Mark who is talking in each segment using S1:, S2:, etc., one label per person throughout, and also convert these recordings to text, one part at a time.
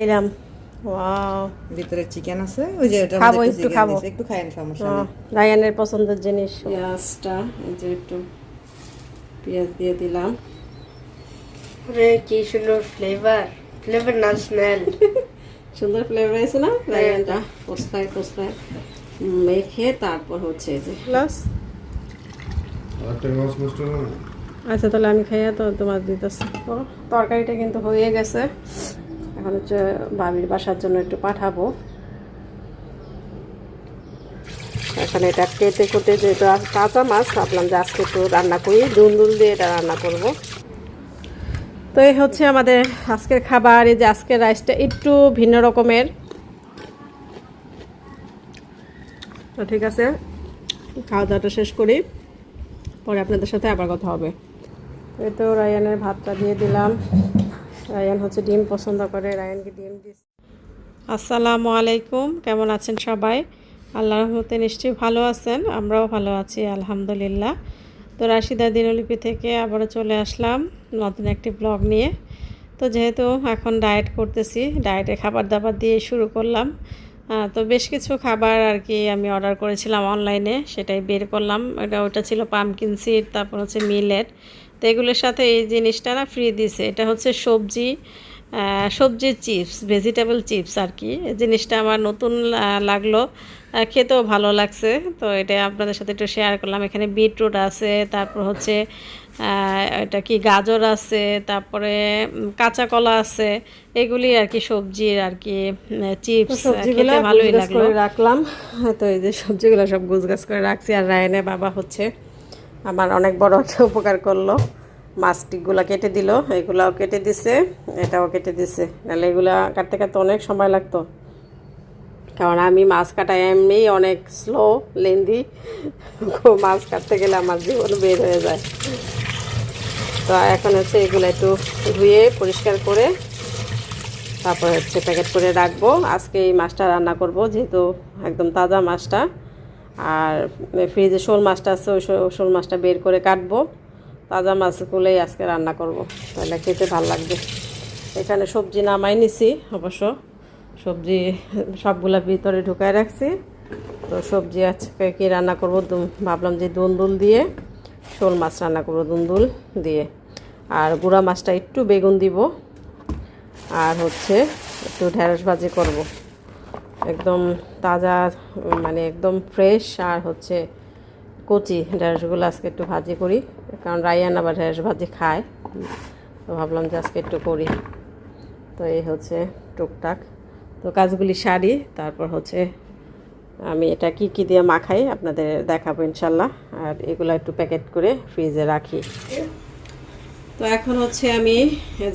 S1: এলাম। ওয়াও।
S2: ভিতরে চিকেন আছে ওই যে ওটা
S1: খাব, একটু খাব।
S2: একটু খাইন সমস্যা নেই।
S1: রায়ানের পছন্দের জিনিস।
S3: পেঁয়াজটা এই যে একটু পেঁয়াজ দিয়ে দিলাম।
S4: রে কি সুন্দর ফ্লেভার ফ্লেভার না স্মেল
S3: সুন্দর ফ্লেভার হয়েছে না? রায়নটা পোস্তায় পোস্তায়। মেখে তারপর হচ্ছে যে।
S1: প্লাস
S5: আরেকটা মাছ নষ্ট হলো না?
S1: আচ্ছা তাহলে আমি খাইয়া তো তোমার দিতেছি। তরকারিটা কিন্তু হয়ে গেছে। এখন হচ্ছে বাবির বাসার জন্য একটু পাঠাবো। এখন এটা কেটে কুটে যেহেতু কাঁচা মাছ, ভাবলাম যে আজকে একটু রান্না করি, দুল দুল দিয়ে এটা রান্না করব। তো এই হচ্ছে আমাদের আজকের খাবার, এই যে আজকের রাইসটা একটু ভিন্ন রকমের। তো ঠিক আছে, খাওয়া দাওয়াটা শেষ করি, পরে আপনাদের সাথে আবার কথা হবে। এই তো রায়ানের ভাতটা দিয়ে দিলাম। রায়ান হচ্ছে ডিম পছন্দ করে, রায়ানকে ডিম দিস। আসসালামু আলাইকুম, কেমন আছেন সবাই? আল্লাহ রহমতে নিশ্চয়ই ভালো আছেন, আমরাও ভালো আছি, আলহামদুলিল্লাহ। তো রাশিদা দিনলিপি থেকে আবারও চলে আসলাম নতুন একটি ব্লগ নিয়ে। তো যেহেতু এখন ডায়েট করতেছি, ডায়েটে খাবার দাবার দিয়ে শুরু করলাম। তো বেশ কিছু খাবার আর কি আমি অর্ডার করেছিলাম অনলাইনে, সেটাই বের করলাম। এটা, ওটা ছিল পামকিন সিড, তারপর হচ্ছে মিলেট। তো এগুলোর সাথে এই জিনিসটা না ফ্রি দিছে। এটা হচ্ছে সবজি সবজির চিপস ভেজিটেবল চিপস আর কি। এই জিনিসটা আমার নতুন লাগল। খেতেও ভালো লাগছে। তো এটা আপনাদের সাথে একটু শেয়ার করলাম। এখানে বিটরুট আছে তারপর হচ্ছে এটা কি গাজর আছে তারপরে কাঁচা কলা আছে। এগুলি আর কি সবজির আর কি চিপস খেতে ভালোই লাগল। রাখলাম। তো এই যে সবজিগুলো সব গুছগাছ করে রাখছি। আর রায়নে বাবা হচ্ছে আমার অনেক বড় একটা উপকার করল। মাছটিকগুলা কেটে দিল, এগুলাও কেটে দিছে, এটাও কেটে দিছে। নাহলে এগুলা কাটতে কাটতে অনেক সময় লাগতো। কারণ আমি মাছ কাটা এমনি অনেক স্লো লেন্দি। মাছ কাটতে গেলে আমার জীবন বের হয়ে যায়। তো এখন হচ্ছে এগুলো একটু ধুয়ে, পরিষ্কার করে তারপর হচ্ছে প্যাকেট করে রাখব। আজকে এই মাছটা রান্না করব, যেহেতু একদম তাজা মাছটা। আর ফ্রিজে শোল মাছটা আছে, ওই শোল মাছটা বের করে কাটবো। তাজা মাছগুলোই আজকে রান্না করব, তাহলে খেতে ভালো লাগবে। এখানে সবজি নামাই নিছি অবশ্য। সবজি সবগুলা ভিতরে ঢুকায় রাখছি। তো সবজি আজকে কি রান্না করব? ভাবলাম যে দুন্দুল দিয়ে, শোল মাছ রান্না করব দুন্দুল দিয়ে। আর গুঁড়া মাছটা একটু বেগুন দিব। আর হচ্ছে একটু ঢেঁড়স ভাজি করব। একদম তাজা মানে একদম ফ্রেশ আর হচ্ছে কচি ঢেঁড়সগুলো আজকে একটু ভাজি করি। কারণ রায়ান আবার ঢেঁড়স ভাজি খায়। তো ভাবলাম যে আজকে একটু করি। তো এই হচ্ছে টুকটাক। তো কাজগুলি সারি, তারপর হচ্ছে আমি এটা কি কি দিয়ে মাখাই আপনাদের দেখাবো ইনশাল্লাহ। আর এগুলো একটু প্যাকেট করে ফ্রিজে রাখি। তো এখন হচ্ছে আমি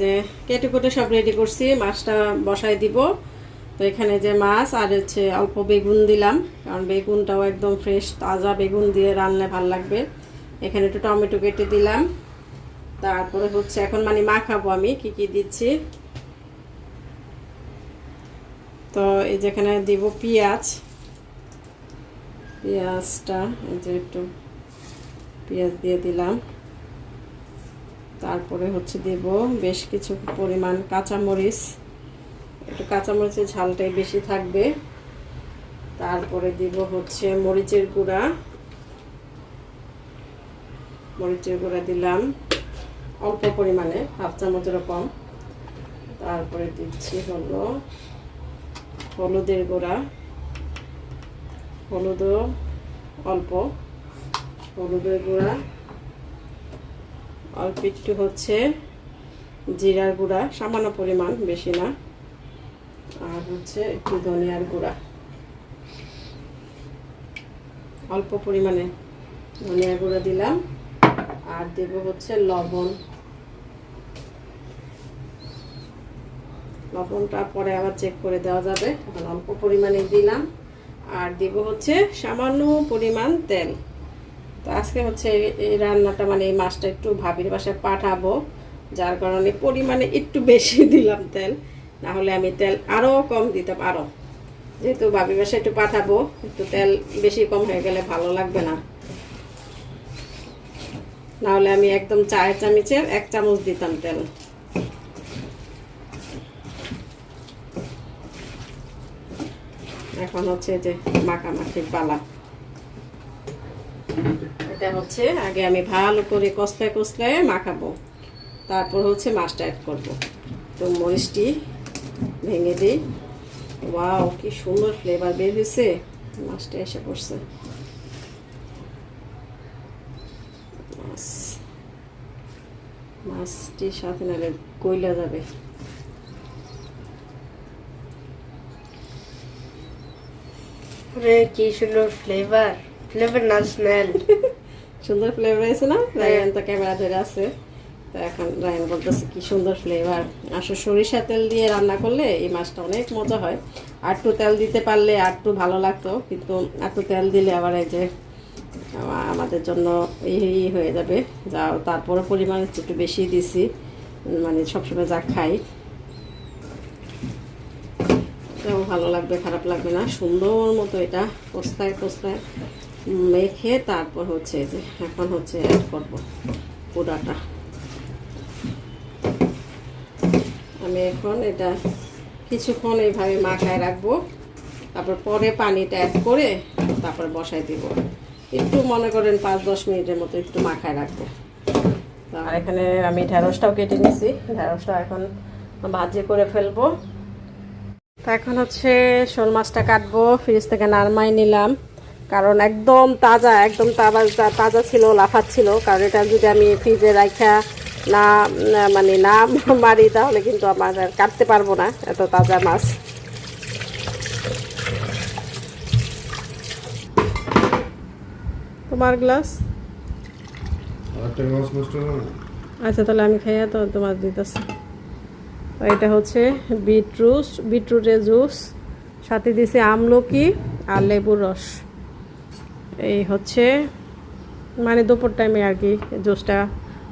S1: যে কেটে কুটে সব রেডি করছি। মাছটা বসাই দিব। তো এখানে যে মাছ আর হচ্ছে অল্প বেগুন দিলাম, কারণ বেগুনটাও একদম ফ্রেশ তাজা বেগুন দিয়ে রান্নায় ভালো লাগবে। এখানে একটু টমেটো কেটে দিলাম। তারপরে হচ্ছে এখন মানে মাখাবো আমি কি কি দিচ্ছি। তো এই যেখানে দিব পেঁয়াজ। পেঁয়াজটা এই যে একটু পেঁয়াজ দিয়ে দিলাম। তারপরে হচ্ছে দেব বেশ কিছু পরিমাণ কাঁচামরিচ। একটু কাঁচামরিচের ঝালটাই বেশি থাকবে। তারপরে দিব হচ্ছে মরিচের গুঁড়া। মরিচের গুঁড়া দিলাম। অল্প পরিমাণে, হাফ চামচেরও কম। তারপরে দিচ্ছি হলো হলুদের গুঁড়া। হলুদও অল্প। হলুদের গুঁড়া। অল্প একটু হচ্ছে জিরার গুঁড়া, সামান্য পরিমাণ, বেশি না। আর হচ্ছে একটু ধনিয়ার গুঁড়া। অল্প পরিমাণে ধনিয়ার গুঁড়া দিলাম। আর দেব হচ্ছে লবণ। লবণটা পরে আবার চেক করে দেওয়া যাবে। এখন অল্প পরিমাণে দিলাম। আর দেব হচ্ছে সামান্য পরিমাণ তেল। তো আজকে হচ্ছে এই রান্নাটা মানে এই মাছটা একটু ভাবির বাসায় পাঠাবো, যার কারণে পরিমাণে একটু বেশি দিলাম তেল। না হলে আমি তেল আরও কম দিতাম আরও যেহেতু ভাবির বাসায় একটু পাঠাবো, একটু তেল বেশি কম হয়ে গেলে ভালো লাগবে না। নাহলে আমি একদম চায়ের চামচের এক চামচ দিতাম তেল।
S3: এখন হচ্ছে যে মাখামাখির পালা। এটা হচ্ছে আগে আমি ভালো করে কষলায় কষলায় মাখাবো। তারপর হচ্ছে মাছটা অ্যাড করব। তো মরিচটি ভেঙে দিই। ওয়াও কি সুন্দর ফ্লেভার বের হয়েছে মাছটা এসে পড়ছে। মাছ। মাছটির সাথে নাহলে কইলা যাবে।
S4: কি সুন্দর ফ্লেভার ফ্লেভার না স্মেল
S3: সুন্দর ফ্লেভার আছে না? ক্যামেরা ধরে আছে। তো এখন রায়ন বলতেছে কি সুন্দর ফ্লেভার আসলে সরিষা তেল দিয়ে রান্না করলে এই মাছটা অনেক মজা হয়। একটু তেল দিতে পারলে একটু ভালো লাগতো, কিন্তু একটু তেল দিলে আবার এই যে আমাদের জন্য এই হয়ে যাবে। যা তারপরে পরিমাণ একটু বেশি দিছি মানে সবসময় যা খাই। এটাও ভালো লাগবে, খারাপ লাগবে না। সুন্দর মতো এটা পোস্তায় পোস্তায় মেখে তারপর হচ্ছে যে, এখন হচ্ছে অ্যাড করব। পুরাটা আমি এখন এটা কিছুক্ষণ এইভাবে মাখায় রাখব। তারপর পরে পানিটা অ্যাড করে তারপর বসাই দিব। একটু মনে করেন পাঁচ দশ মিনিটের মতো একটু মাখায় রাখব। আর এখানে আমি ঢেঁড়সটাও কেটে নিছি। ঢেঁড়সটা এখন ভাজি করে ফেলব। তো এখন হচ্ছে শোল মাছটা কাটবো। ফ্রিজ থেকে নারমাই নিলাম। কারণ একদম তাজা একদম তাজা তাজা ছিল, লাফাচ্ছিল। কারণ এটা যদি আমি ফ্রিজে রাখা না মানে না মারি তাহলে কিন্তু আমার আর কাটতে পারব না এত তাজা মাছ। তোমার গ্লাস?
S1: আচ্ছা তাহলে আমি খাইয়া তো তোমার দিতেছি। এটা হচ্ছে বিটরুট বিটরুটের জুস সাথে দিছে আমলকি আর লেবুর রস। এই হচ্ছে মানে দুপুর টাইমে আর কি জুসটা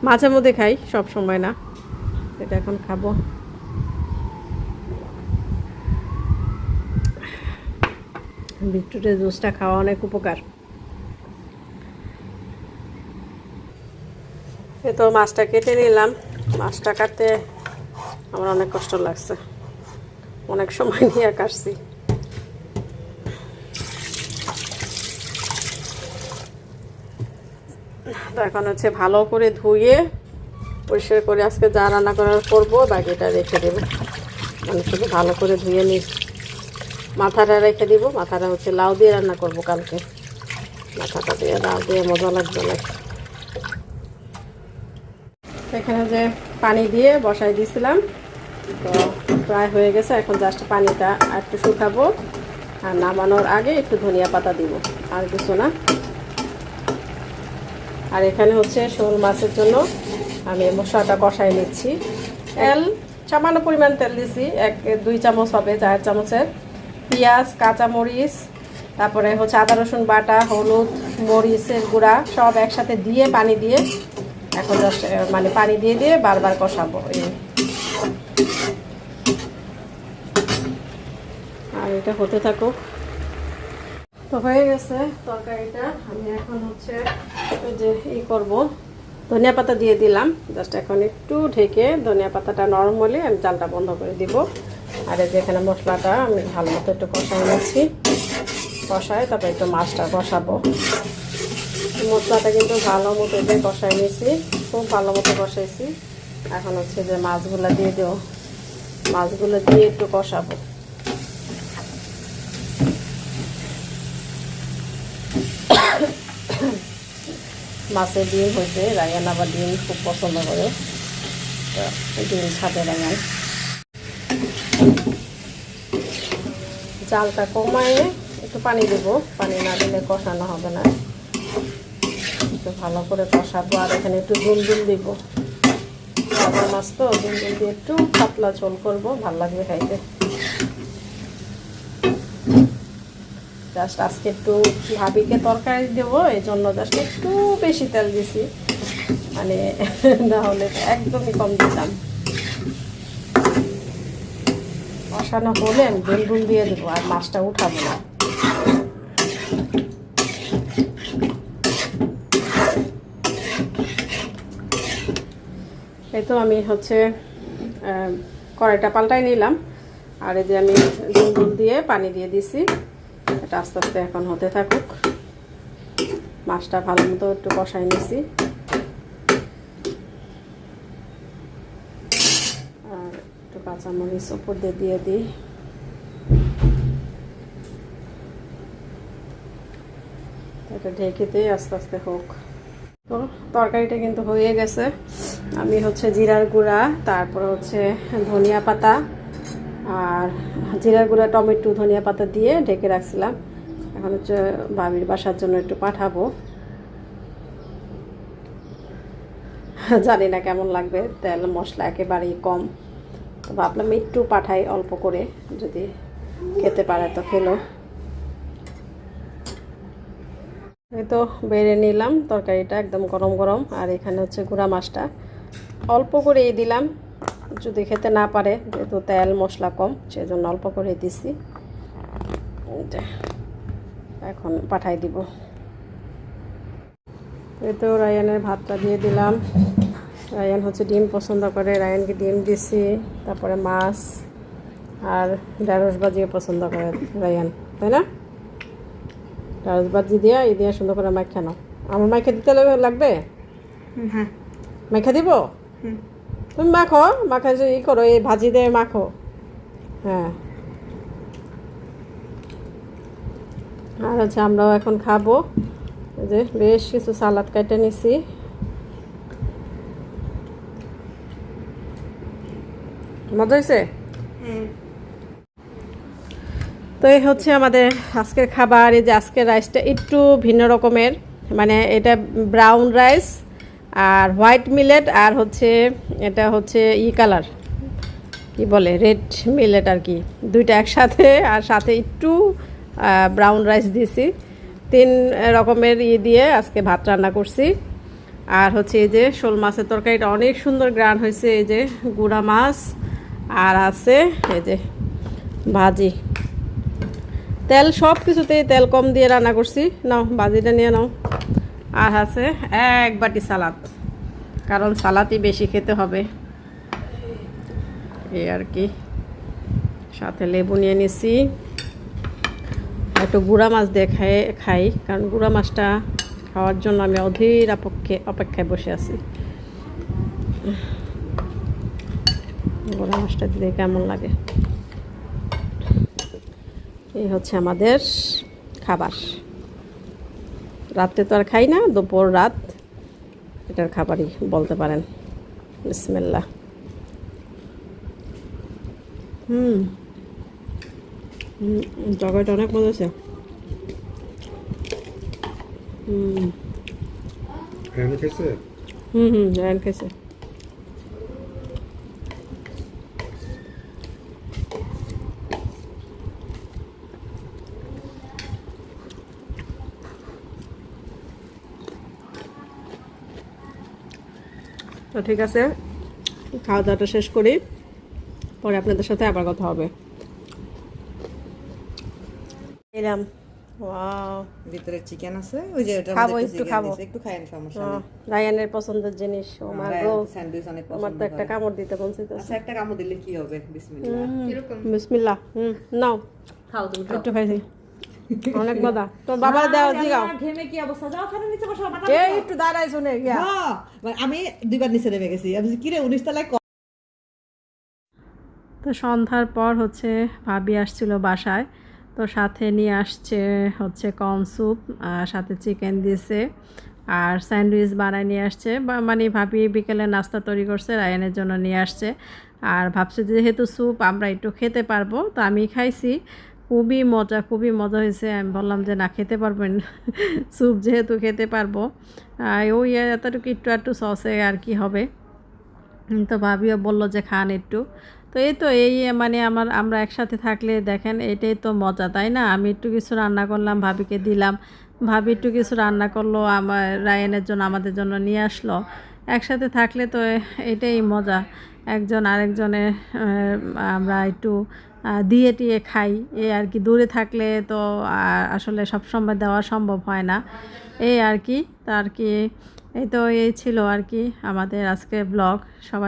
S1: মাঝে মধ্যে খাই, সব সময় না। এটা এখন খাব। বিটরুটের জুসটা খাওয়া অনেক উপকার। এ তো মাছটা কেটে নিলাম। মাছটা কাটতে আমার অনেক কষ্ট লাগছে। অনেক সময় নিয়ে কাটছি। তো এখন হচ্ছে ভালো করে ধুয়ে পরিষ্কার করে আজকে যা রান্না করার করব, বাকিটা রেখে দেবো। মানে শুধু ভালো করে ধুয়ে নিই মাথাটা রেখে দিব। মাথাটা হচ্ছে লাউ দিয়ে রান্না করব কালকে। মাথাটা দিয়ে লাউ দিয়ে মজা লাগবে না। এখানে যে পানি দিয়ে বসাই দিয়েছিলাম, তো প্রায় হয়ে গেছে। এখন জাস্ট পানিটা একটু শুকাবো আর নামানোর আগে একটু ধনিয়া পাতা দিব। আর কিছু না। আর এখানে হচ্ছে শোল মাছের জন্য আমি মশলাটা কষাই নিচ্ছি। তেল, সামান্য পরিমাণ তেল দিছি, এক, দুই চামচ হবে চার চামচের। পেঁয়াজ, কাঁচামরিচ, তারপরে হচ্ছে আদা, রসুন বাটা, হলুদ, মরিচের গুঁড়া সব একসাথে দিয়ে পানি দিয়ে এখন জাস্ট মানে পানি দিয়ে দিয়ে বারবার কষাবো আর এটা হতে থাকুক। তো হয়ে গেছে তরকারিটা। আমি এখন হচ্ছে ওই যে ই করব। ধনিয়া পাতা দিয়ে দিলাম। জাস্ট এখন একটু ঢেকে ধনিয়া পাতাটা নরম হলে আমি জালটা বন্ধ করে দিব। আর এই যে এখানে মশলাটা আমি ভালো মতো একটু কষাই নিচ্ছি। কষায় তারপর একটু মাছটা কষাবো। মশলাটা কিন্তু ভালো মতো দিয়ে কষাই নিয়েছি। খুব ভালো মতো কষাইছি। এখন হচ্ছে যে মাছগুলো দিয়ে দেবো। মাছগুলো দিয়ে একটু কষাবো। মাছের ডিম হয়েছে রায়ান আবার ডিম খুব পছন্দ করে তো ডিম খাবে রায়ান জালটা কমায় একটু পানি দেব। পানি না দিলে কষানো হবে না। একটু ভালো করে কষাবো আর এখানে একটু দুল দুল দিব। সাদা মাছ তো দুল দুল দিয়ে একটু পাতলা ঝোল করব, ভালো লাগবে খাইতে। জাস্ট আজকে একটু ভাবিকে তরকারি দেবো এই জন্য জাস্ট একটু বেশি তেল দিছি। মানে না হলে একদমই কম দিতাম। কষানো হলে আমি দুল দিয়ে দেবো, আর মাছটা উঠাবো না। এই তো আমি হচ্ছে কড়াইটা পাল্টাই নিলাম। আর এই যে আমি দুল দিয়ে পানি দিয়ে দিছি। এটা আস্তে আস্তে এখন হতে থাকুক। মাছটা ভালো মতো একটু কষাই নিছি। আর একটু কাঁচামরিচ ওপর দিয়ে দিয়ে দিই। এটা ঢেকে আস্তে আস্তে হোক। তো তরকারিটা কিন্তু হয়ে গেছে। আমি হচ্ছে জিরার গুঁড়া, তারপর হচ্ছে ধনিয়া পাতা আর জিরার গুঁড়া, টমেটো, ধনিয়া পাতা দিয়ে ঢেকে রাখছিলাম। এখন হচ্ছে বাবির বাসার জন্য একটু পাঠাবো। জানি না কেমন লাগবে, তেল, মশলা একেবারেই কম। তো ভাবলাম একটু পাঠাই অল্প করে, যদি খেতে পারে তো খেলো। এই তো বেড়ে নিলাম, তরকারিটা একদম গরম গরম, আর এখানে হচ্ছে গুঁড়া মাছটা। অল্প করেই দিলাম যদি খেতে না পারে যেহেতু তেল মশলা কম সেজন্য অল্প করে দিছি। এখন পাঠাই দিব। এই তো রায়ানের ভাতটা দিয়ে দিলাম। রায়ান হচ্ছে ডিম পছন্দ করে রায়ানকে ডিম দিছি তারপরে মাছ আর ঢেঁড়স ভাজিও পছন্দ করে রায়ান তাই না? ঢেঁড়স বাজি দিয়া এই দিয়ে সুন্দর করে মাখা নাও। আমার মাখা দিতে লাগ- লাগবে?
S2: হ্যাঁ।
S1: মাখা দিব? তুমি মাখো মাখা ই করো এই ভাজি দিয়ে মাখো। হ্যাঁ। আর হচ্ছে আমরাও এখন খাব। যে বেশ কিছু সালাদ কেটে নিছি। মজা হয়েছে? তো এই হচ্ছে আমাদের আজকের খাবার। এই যে আজকের রাইসটা একটু ভিন্ন রকমের। মানে এটা ব্রাউন রাইস আর হোয়াইট মিলেট আর হচ্ছে, এটা হচ্ছে ই কালার। কি বলে? রেড মিলেট আর কি। দুইটা একসাথে আর সাথে একটু ব্রাউন রাইস দিয়েছি। তিন রকমের ই দিয়ে আজকে ভাত রান্না করছি। আর হচ্ছে এই যে শোল মাছের তরকারিটা অনেক সুন্দর গ্রান হয়েছে। এই যে গুঁড়া মাছ আর আছে এই যে ভাজি। তেল সব কিছুতেই তেল কম দিয়ে রান্না করছি। নাও, ভাজিটা নিয়ে নাও। আর আছে এক বাটি সালাদ, কারণ সালাদই বেশি খেতে হবে। এই আর কি। সাথে লেবু নিয়ে নিছি। একটু গুঁড়া মাছ দিয়ে খাই খাই, কারণ গুঁড়া মাছটা খাওয়ার জন্য আমি অধীর অপেক্ষে অপেক্ষায় বসে আছি। গুঁড়া মাছটা দিলে কেমন লাগে? এই হচ্ছে আমাদের খাবার। রাত্রে তো আর খাই না দুপুর রাত। এটার খাবারই বলতে পারেন। বিসমিল্লা হুম। তরকারিটা অনেক মজা আছে হুম। হুম হুম রায়ন খেয়েছে। তো ঠিক আছে খাওয়া দাওয়াটা শেষ করি। পরে আপনাদের সাথে আবার কথা হবে। এলাম। ওয়াও
S2: ভিতরে চিকেন আছে? ওই যে ওটার
S1: খাব, একটু খাব।
S2: একটু খাইয়েন সমস্যা
S1: ও, রায়ানের পছন্দের জিনিস ও মা গো
S2: স্যান্ডউইচ অনেক
S1: আমার তো একটা কামড় দিতে মন চাইতেছে।
S2: আচ্ছা একটা কামড় দিলে কি হবে? বিসমিল্লাহ।
S1: বিসমিল্লাহ। হুম নাও।
S2: খাও তুমি
S1: একটু খাইছি। অনেক মজা তোর জিগাও।
S2: ঘেমে কি অবস্থা? যাও নিচে বসো
S1: এই একটু দাঁড়াই শুনে গিয়া
S2: হ্যাঁ, আমি দুইবার নিচে নেমে গেছি। আমি বলছি, কিরে উনিশ তলায়
S1: তো সন্ধ্যার পর হচ্ছে ভাবি আসছিল বাসায়। তো সাথে নিয়ে আসছে হচ্ছে কর্ন স্যুপ আর সাথে চিকেন দিয়েছে আর স্যান্ডউইচ বানায় নিয়ে আসছে। মানে ভাবি বিকেলে নাস্তা তৈরি করছে রায়ানের জন্য নিয়ে আসছে। আর ভাবছে যেহেতু স্যুপ আমরা একটু খেতে পারব তো আমি খাইছি। খুবই মজা খুবই মজা হয়েছে। আমি বললাম যে, না, খেতে পারবেন স্যুপ যেহেতু খেতে পারব। ওই এতটুকু একটু একটু সসে আর কি হবে। তো ভাবিও বলল যে, খান একটু। তো এই তো, এই মানে আমার, আমরা একসাথে থাকলে দেখেন, এটাই তো মজা, তাই না? আমি একটু কিছু রান্না করলাম, ভাবিকে দিলাম। ভাবি একটু কিছু রান্না করল, আমার, রায়নের জন্য, আমাদের জন্য নিয়ে আসলো। একসাথে থাকলে তো এটাই মজা। একজন আরেকজনের আমরা একটু দিয়ে টিয়ে খাই। এই আর কি, দূরে থাকলে তো আসলে সব সময় দেওয়া সম্ভব হয় না। এই আর কি, তার কি, এই তো এই ছিল আর কি আমাদের আজকে ব্লগ সবাই